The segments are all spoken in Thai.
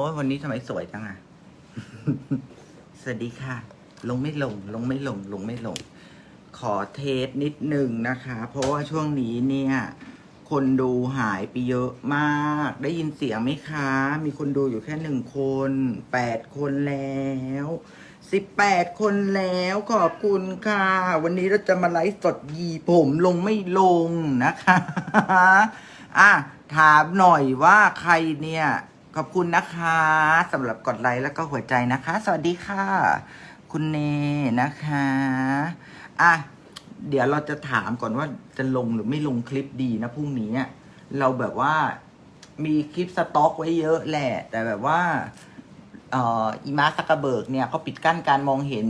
อ้ยวันนี้ทำไมสวยจังอะสวัสดีค่ะ ลงไม่ลง ลงไม่ลง ลงไม่ลง ขอเทสนิดหนึ่งนะคะ เพราะว่าช่วงนี้เนี่ย คนดูหายไปเยอะมาก ได้ยินเสียงไหมคะ มีคนดูอยู่แค่หนึ่งคน แปดคนแล้วสิบแปดคนแล้วขอบคุณค่ะ วันนี้เราจะมาไลฟ์สดยีผมลงไม่ลงนะคะ อะ ถามหน่อยว่าใครเนี่ย ขอบคุณนะคะสำหรับกดไลค์แล้วก็หัวใจนะคะ สวัสดีค่ะ คุณเนนะคะอะเดี๋ยวเราจะถามก่อนว่าจะลงหรือไม่ลงคลิปดีนะพรุ่งนี้เราแบบว่ามีคลิปสต็อกไว้เยอะแหละ แต่แบบว่าอีมาร์คซักเกร์เบิร์กเนี่ยเขาปิดกั้นการมองเห็น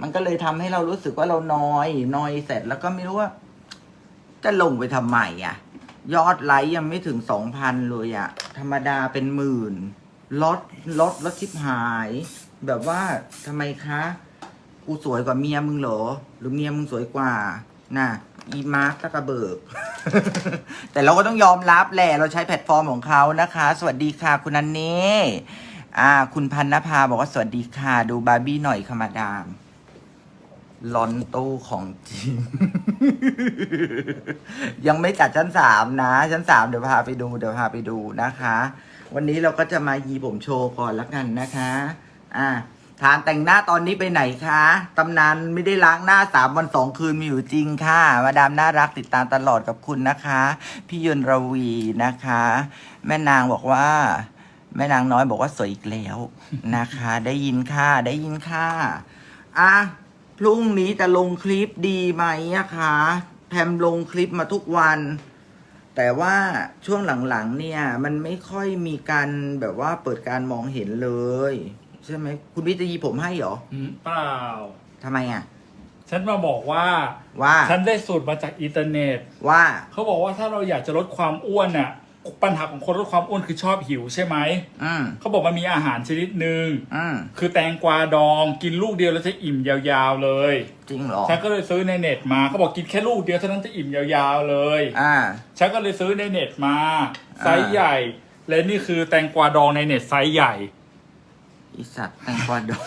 มันก็เลยทำให้เรารู้สึกว่าเรานอยนอยเสร็จแล้วก็ไม่รู้ว่า จะลงไปทำไมอะ ยอดไลค์ยังไม่ถึงสองพันเลยอะธรรมดาเป็นหมื่นลดลดลดชิบหาย แบบว่าทำไมคะ กูสวยกว่าเมียมึงเหรอ หรือเมียมึงสวยกว่า น่ะ อีมาร์คตะกระเบิก แต่เราก็ต้องยอมรับแหละ เราใช้แพลตฟอร์มของเขานะคะ สวัสดีค่ะคุณนันนี่อ่า คุณพันนภาบอกว่าสวัสดีค่ะ ดูบาร์บี้หน่อยค่ะมาดาม ลอนตู้ของจริง ยังไม่จัดชั้นสามนะ ชั้นสามเดี๋ยวพาไปดูเดี๋ยวพาไปดูนะคะ วันนี้เราก็จะมายีผมโชว์ก่อนละกันนะคะ อ่าทานแต่งหน้าตอนนี้ไปไหนคะตำนานไม่ได้ล้างหน้าสามวันสองคืนมีอยู่จริงค่ะ มาดามน่ารักติดตามตลอดกับคุณนะคะ พี่ยนรวีนะคะ แม่นางบอกว่า แม่นางน้อยบอกว่าสวยอีกแล้วนะคะ ได้ยินค่ะ ได้ยินค่ะ อะ พรุ่งนี้จะลงคลิปดีไหมอะคะแพมลงคลิปมาทุกวัน แต่ว่าช่วงหลังๆ เนี่ย มันไม่ค่อยมีการแบบว่าเปิดการมองเห็นเลย ใช่ไหมคุณวิทย์จะยีผมให้เหรออืมเปล่า ทำไมอะฉันมาบอกว่า ว่าฉันได้สูตรมาจากอินเทอร์เน็ต ว่า เขาบอกว่าถ้าเราอยากจะลดความอ้วนน่ะ ปัญหาของคนลดความอ้วนคือชอบหิวใช่ไหมอืมเขาบอกมันมีอาหารชนิดหนึ่งอืมคือแตงกวาดองกินลูกเดียวแล้วจะอิ่มยาวๆเลยจริงเหรอฉันก็เลยซื้อในเน็ตมาเขาบอกกินแค่ลูกเดียวเท่านั้นจะอิ่มยาวๆเลยอ่าฉันก็เลยซื้อในเน็ตมาไซส์ใหญ่ และนี่คือแตงกวาดองในเน็ตไซส์ใหญ่อีสัตว์แตงกวาดอง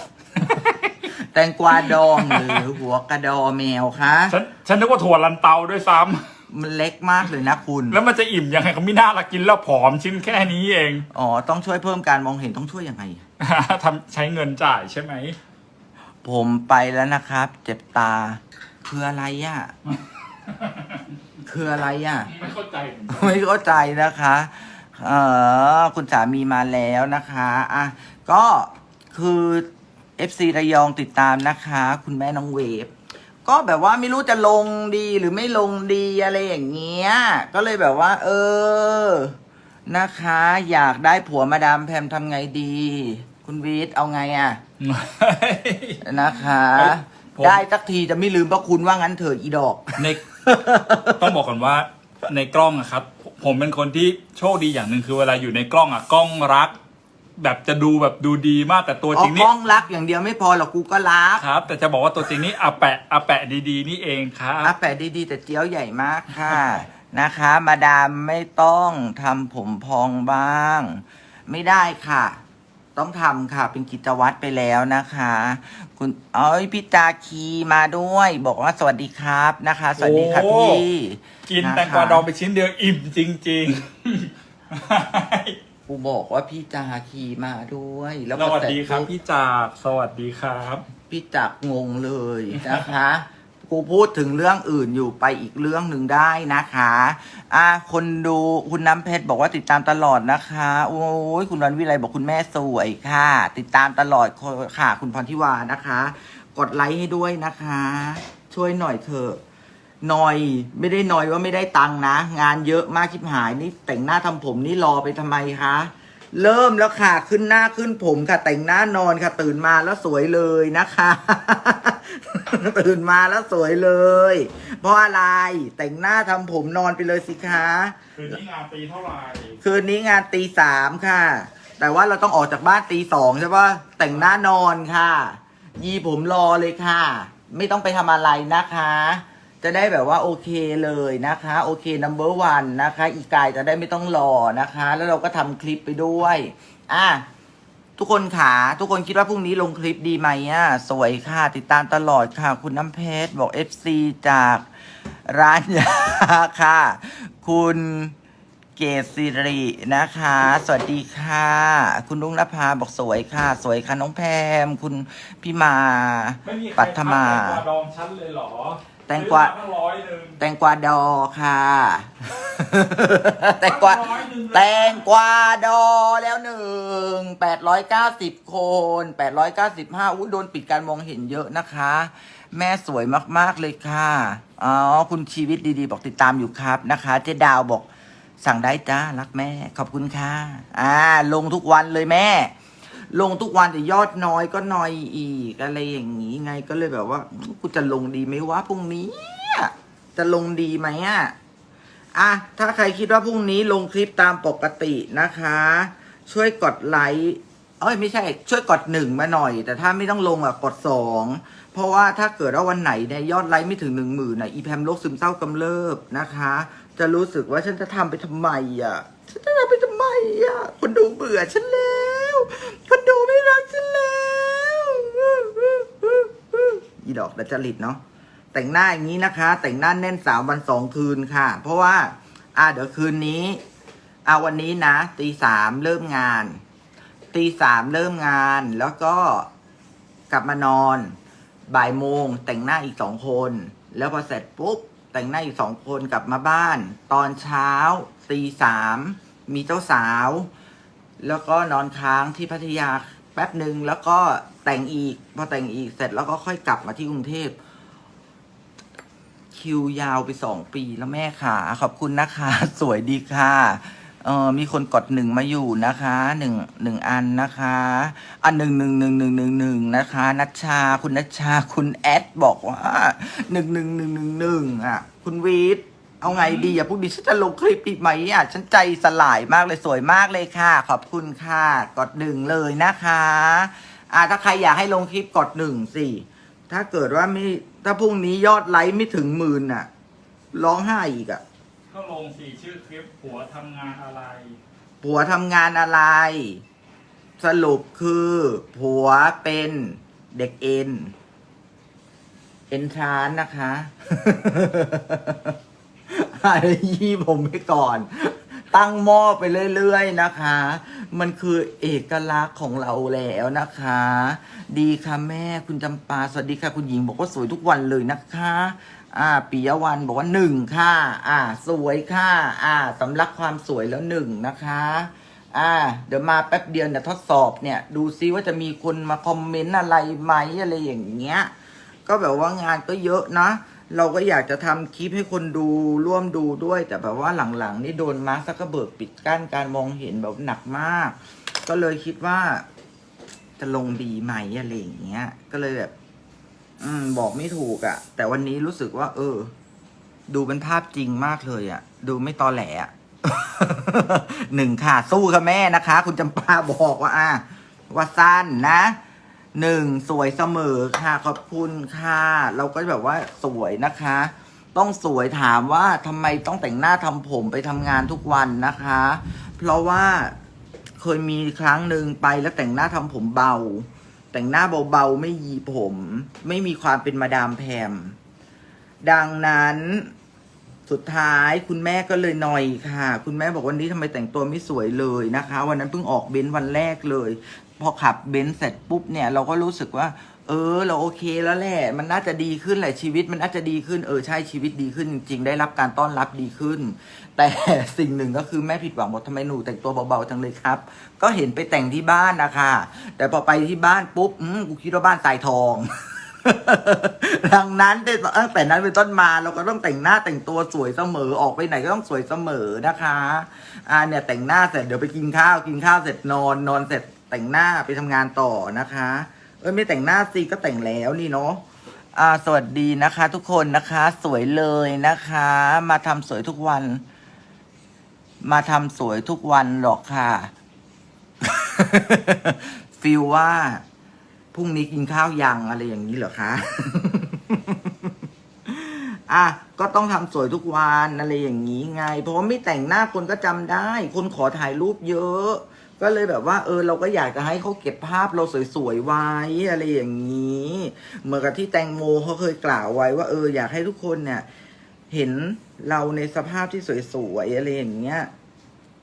แตงกวาดองหรือหัวกระดอแมวคะฉันฉันนึกว่าถั่วลันเตาด้วยซ้ำ มันเล็กมากเลยนะคุณ แล้วมันจะอิ่มยังไงเขาไม่น่าละกินแล้วผอมชิ้นแค่นี้เอง อ๋อ ต้องช่วยเพิ่มการมองเห็นต้องช่วยยังไง ทำใช้เงินจ่ายใช่ไหม ผมไปแล้วนะครับ เจ็บตา คืออะไรอะ คืออะไรอะ ไม่เข้าใจไม่เข้าใจนะคะ เออคุณสามีมาแล้วนะคะ อะ ก็คือ FC ระยองติดตามนะคะ คุณแม่น้องเวฟ ก็แบบว่าไม่รู้จะลงดีหรือไม่ลงดีอะไรอย่างเงี้ย ก็เลยแบบว่า เออ นะคะ อยากได้ผัวมาดามแพมทำไงดี คุณวีทเอาไงอะ นะคะเอ้ยผม ได้สักทีจะไม่ลืมพระคุณว่างั้นเถอะอีดอก ในต้องบอกก่อนว่าในกล้องอะครับ ผมเป็นคนที่โชคดีอย่างหนึ่งคือเวลาอยู่ในกล้องอะกล้องรัก แบบจะดูแบบดูดีมากแต่ตัวอ๋อจริงกนี่ล้องรักอย่างเดียวไม่พอหรอกกูก็รักครับ แต่จะบอกว่าตัวจริงนี่อาแปะอาแปะดีๆนี่เองครับอาแปะดีๆ แต่เจียวใหญ่มากค่ะนะคะ มาดามไม่ต้องทำผมพองบ้าง ไม่ได้ค่ะ ต้องทำค่ะเป็นกิจวัตรไปแล้วนะคะ คุณเอ้ยพี่จาคีมาด้วย บอกว่าสวัสดีครับนะคะ สวัสดีค่ะโอ้พี่ กินนะคะแตงกวาดองไปชิ้นเดียวอิ่มจริง กูบอกว่าพี่จาคีมาด้วย แล้วๆสก็วัสดีครับเสจปุ๊พี่จากสวัสดีครับ พี่จักรงงเลยนะคะ กูพูดถึงเรื่องอื่นอยู่ไปอีกเรื่องหนึ่งได้นะคะอะคนดูคุณน้ำเพชรบอกว่าติดตามตลอดนะคะ โอ้ยคุณวันวิไลบอกคุณแม่สวยค่ะ ติดตามตลอดค่ะ คุณพรทิวานะคะ กดไลค์ให้ด้วยนะคะ ช่วยหน่อยเถอะห น่อยไม่ได้หน่อยว่าไม่ได้ตังค์นะ งานเยอะมากชิบหายนี่แต่งหน้าทำผมนี่รอไปทำไมคะเริ่มแล้วค่ะขึ้นหน้าขึ้นผมค่ะ แต่งหน้านอนค่ะ ตื่นมาแล้วสวยเลยนะคะ ตื่นมาแล้วสวยเลย เพราะอะไรแต่งหน้าทำผมนอนไปเลยสิคะคืนนี้งานตีเท่าไหร่คืนนี้งานตีสามค่ะ แต่ว่าเราต้องออกจากบ้านตีสองใช่ปะแต่งหน้านอนค่ะ ยีผมรอเลยค่ะ ไม่ต้องไปทำอะไรนะคะ จะได้แบบว่าโอเคเลยนะคะ โอเค number one นะคะ อีกายจะได้ไม่ต้องรอนะคะ แล้วเราก็ทำคลิปไปด้วย อะ ทุกคนขาทุกคนคิดว่าพรุ่งนี้ลงคลิปดีไหมอะ สวยค่ะ ติดตามตลอดค่ะ คุณน้ำเพชรบอก FC จากร้านยาค่ะ คุณเกศสิรินะคะ สวัสดีค่ะ คุณลุงนภาบอกสวยค่ะ สวยค่ะน้องแพม คุณพี่มา ไม่มีใครปัทมาแตงกวาดองชั้นเลยเหรอแต งกวาซื้อมตั้งร้อยหนึ่งแตงกวาดอค่ะ แตงกวา ร้อยหนึ่งเลยแตงกวาดอแล้วหนึ่งแปดร้อยเก้าสิบคนแปดร้อยเก้าสิบห้าอุ้ยโดนปิดการมองเห็นเยอะนะคะ แม่สวยมาก ๆ เลยค่ะ อ๋อ คุณชีวิตดี ๆ บอกติดตามอยู่ครับนะคะ เจ๊ดาวบอกสั่งได้จ้า รักแม่ ขอบคุณค่ะ อ่า ลงทุกวันเลยแม่ ลงทุกวันแต่ยอดน้อยก็น้อยอีกอะไรอย่างนี้ไงก็เลยแบบว่ากูจะลงดีไหมวะพรุ่งนี้ จะลงดีไหมอะอะถ้าใครคิดว่าพรุ่งนี้ลงคลิปตามปกตินะคะ ช่วยกดไลค์เอ้ยไม่ใช่ ช่วยกดหนึ่งมาหน่อย แต่ถ้าไม่ต้องลงอะกดสองเพราะว่าถ้าเกิดว่าวันไหนเนี่ยยอดไลค์ไม่ถึงหนึ่งหมื่นอะอีแพมโรคซึมเศร้ากำเริบนะคะ จะรู้สึกว่าฉันจะทำไปทำไมอะฉันจะทำไปทำไมอะคนดูเบื่อฉันแล้ว คนดูไม่รักฉันแล้วอีดอกดัจจริตเนาะแต่งหน้าอย่างนี้นะคะ แต่งหน้าแน่นสามวันสองคืนค่ะ เพราะว่า อ่าเดี๋ยวคืนนี้อ่าวันนี้นะตีสามเริ่มงานตีสามเริ่มงาน แล้วก็กลับมานอน บ่ายโมง แต่งหน้าอีกสองคน แล้วพอเสร็จปุ๊บ แต่งหน้าอีกสองคนกลับมาบ้าน ตอนเช้าตีสามมีเจ้าสาว แล้วก็นอนค้างที่พัทยาแป๊บหนึ่งแล้วก็แต่งอีก พอแต่งอีกเสร็จแล้วก็ค่อยกลับมาที่กรุงเทพคิวยาวไปสองปีแล้วแม่ค่ะขอบคุณนะคะ สวยดีค่ะเออมีคนกดหนึ่งมาอยู่นะคะหนึ่งหนึ่งอันนะคะ อันหนึ่งหนึ่งหนึ่งหนึ่งหนึ่งหนึ่งนะคะนัชชา คุณนัชชา คุณแอดบอกว่าหนึ่งหนึ่งหนึ่งหนึ่งหนึ่งอะ คุณวีท เอาไงดีอะพวกดิฉันจะลงคลิปดีไหมอะฉันใจสลายมากเลยสวยมากเลยค่ะ ขอบคุณค่ะกดหนึ่งเลยนะคะอ่าถ้าใครอยากให้ลงคลิปกดหนึ่งสิถ้าเกิดว่าไม่ถ้าพรุ่งนี้ยอดไลค์ไม่ถึงหมื่นน่ะ ร้องไห้อีกอะ่ะ ก็ลงสี่ชื่อคลิปผัวทำงานอะไร ผัวทำงานอะไร สรุปคือ ผัวเป็นเด็กเอ็น เอ็นทรานนะคะอะไร ยี่ผมไปก่อน ตั้งหม้อไปเรื่อยๆนะคะ มันคือเอกลักษณ์ของเราแล้วนะคะ ดีค่ะแม่คุณจำปาสวัสดีค่ะ คุณหญิงบอกว่าสวยทุกวันเลยนะคะ อ่าปิยวันบอกว่าหนึ่งค่ะ อ่า สวยค่ะ อ่าสำลักความสวยแล้วหนึ่งนะคะอ่าเดี๋ยวมาแป๊บเดียวเนี่ยทดสอบเนี่ย ดูซิว่าจะมีคนมาคอมเมนต์อะไรไหมอะไรอย่างเงี้ย ก็แบบว่างานก็เยอะนะ เราก็อยากจะทำคลิปให้คนดูร่วมดูด้วย แต่แบบว่าหลังๆ นี่โดนมาร์คซักเกอร์เบิร์กปิดกั้นการมองเห็นแบบหนักมาก ก็เลยคิดว่า จะลงดีไหมอะไรอย่างเงี้ย ก็เลยแบบ อืม บอกไม่ถูกอะ่ะ แต่วันนี้รู้สึกว่า เออ ดูเป็นภาพจริงมากเลยอะ่ะ ดูไม่ตอแหลอะหนึ่งค่ะ สู้ค่ะแม่นะคะ คุณจำปาบอกว่า อะว่าสั้นนะ หนึ่งสวยเสมอค่ะ ขอบคุณค่ะ เราก็แบบว่าสวยนะคะ ต้องสวยถามว่าทำไมต้องแต่งหน้าทำผมไปทำงานทุกวันนะคะ เพราะว่าเคยมีครั้งหนึ่งไปแล้วแต่งหน้าทำผมเบา แต่งหน้าเบาๆไม่ยีผม ไม่มีความเป็นมาดามแพมดังนั้น สุดท้ายคุณแม่ก็เลยหน่อยค่ะ คุณแม่บอกวันนี้ทำไมแต่งตัวไม่สวยเลยนะคะ วันนั้นเพิ่งออกเบนซ์วันแรกเลย พอขับเบนซ์เสร็จปุ๊บเนี่ยเราก็รู้สึกว่า เออ เราโอเคแล้วแหละมันน่าจะดีขึ้นแหละชีวิตมันน่าจะดีขึ้นเออใช่ชีวิตดีขึ้นจริงๆได้รับการต้อนรับดีขึ้น แต่สิ่งหนึ่งก็คือแม่ผิดหวังบอกทำไมหนูแต่งตัวเบาๆจังเลยครับ ก็เห็นไปแต่งที่บ้านนะคะแต่พอไปที่บ้านปุ๊บอืมกูคิดว่าบ้านสายทอง ดังนั้นตั้งแต่นั้นเป็นต้นมาเราก็ต้องแต่งหน้าแต่งตัวสวยเสมอออกไปไหนก็ต้องสวยเสมอนะคะอ่าเนี่ยแต่งหน้าเสร็จเดี๋ยวไปกินข้าวกินข้าวเสร็จนอนนอนเสร็จแต่งหน้าไปทำงานต่อนะคะ เออไม่แต่งหน้าสิก็แต่งแล้วนี่เนาะอ่าสวัสดีนะคะ ทุกคนนะคะ สวยเลยนะคะ มาทำสวยทุกวัน มาทำสวยทุกวันหรอกค่ะฟีลว่า พรุ่งนี้กินข้าวยังอะไรอย่างนี้เหรอคะ อะก็ต้องทำสวยทุกวันอะไรอย่างนี้ไง เพราะว่าไม่แต่งหน้าคนก็จำได้ คนขอถ่ายรูปเยอะ ก็เลยแบบว่า เออ เราก็อยากจะให้เขาเก็บภาพเราสวยๆไว้อะไรอย่างนี้ เหมือนกับที่แตงโมเขาเคยกล่าวไว้ว่าเอออยากให้ทุกคนเนี่ย เห็นเราในสภาพที่สวยๆอะไรอย่างเงี้ย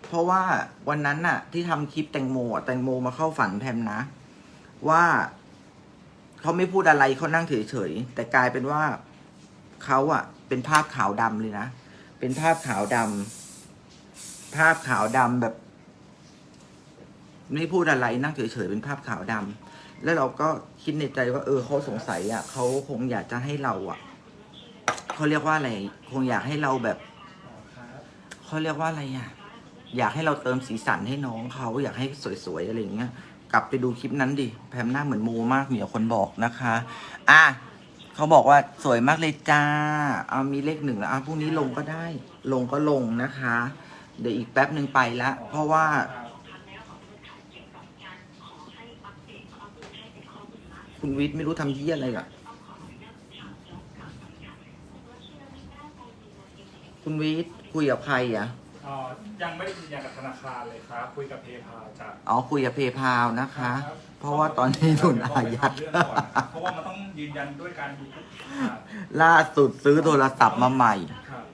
เพราะว่าวันนั้นน่ะ ที่ทำคลิปแตงโมแตงโมมาเข้าฝันแพมนะ ว่า เขาไม่พูดอะไรเขานั่งเฉยๆแต่กลายเป็นว่าเขาอะเป็นภาพขาวดำเลยนะ เป็นภาพขาวดำภาพขาวดำแบบ ไม่พูดอะไรนั่งเฉยๆเป็นภาพขาวดำแล้วเราก็คิดในใจว่า เออเขาสงสัยอะเขาคงอยากจะให้เราอะเขาเรียกว่าอะไร คงอยากให้เราแบบเขาเรียกว่าอะไรอะอยากให้เราเติมสีสันให้น้องเขาอยากให้สวยๆอะไรอย่างเงี้ย กลับไปดูคลิปนั้นดิแพมหน้าเหมือนโมมากมีแต่คนบอกนะคะ อะเขาบอกว่าสวยมากเลยจ้าเอามีเลขหนึ่งแล้วอะพรุ่งนี้ลงก็ได้ ลงก็ลงนะคะ เดี๋ยวอีกแป๊บหนึ่งไปละ เพราะว่าคุณวิทย์ไม่รู้ทำยี่อะไรอะคุณวิทย์คุยกับใครอะ อ่อยังไม่ได้ยืนยันกับธนาคารเลยครับ คุยกับเพย์พาจ้ะอ๋อคุยกับเพย์พาวนะคะ เพราะว่าตอนนี้โดนอายัด เรื่องก่อนเพราะว่ามันต้องยืนยันด้วยการดูครับล่าสุดซื้อโทรศัพท์มาใหม่ ครับ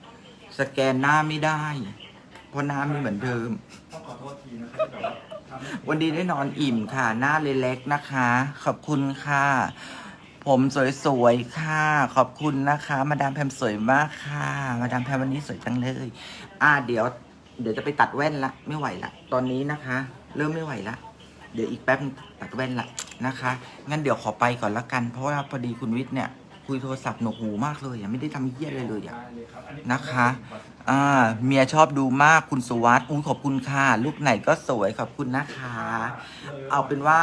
สแกนหน้าไม่ได้ เพราะหน้าไม่เหมือนเดิม ต้องขอโทษทีนะครับที่แบบว่าทำให้วันนี้ได้นอนอิ่มค่ะ หน้าเลยเล็กนะคะ ขอบคุณค่ะ ผมสวยๆ ค่ะ ขอบคุณนะคะ มาดามแพมสวยมากค่ะ มาดามแพมวันนี้สวยจังเลย อ่าเดี๋ยว เดี๋ยวจะไปตัดแว่นละ ไม่ไหวละ ตอนนี้นะคะ เริ่มไม่ไหวละ เดี๋ยวอีกแป๊บตัดแว่นละนะคะ งั้นเดี๋ยวขอไปก่อนละกัน เพราะว่าพอดีคุณวิทย์เนี่ย คุยโทรศัพท์หนกหูมากเลยอะไม่ได้ทำเหี้ยอะไรเลยอะได้เลยครับอันะคะ อ่า เมียชอบดูมากคุณสวัสด์อุ้ยขอบคุณค่ะลูกไหนก็สวยขอบคุณนะคะ เอาเป็นว่า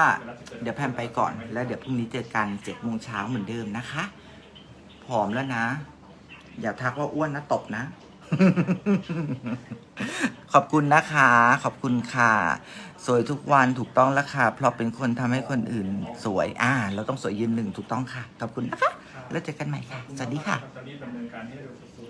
เดี๋ยวแพมไปก่อน แล้วเดี๋ยวพรุ่งนี้เจอกันเจ็ดโมงเช้าเหมือนเดิมนะคะผอมแล้วนะ อย่าทักว่าอ้วนนะตบนะ ขอบคุณนะคะ ขอบคุณค่ะ สวยทุกวันถูกต้องแล้วค่ะเพราะเป็นคนทำให้คนอื่น สวยอ่า เราต้องสวยยืนหนึ่งถูกต้องค่ะ ขอบคุณนะคะ แล้วเจอกันใหม่ค่ะ สวัสดีค่ะ ตอนนี้ดำเนินการให้เร็วสุด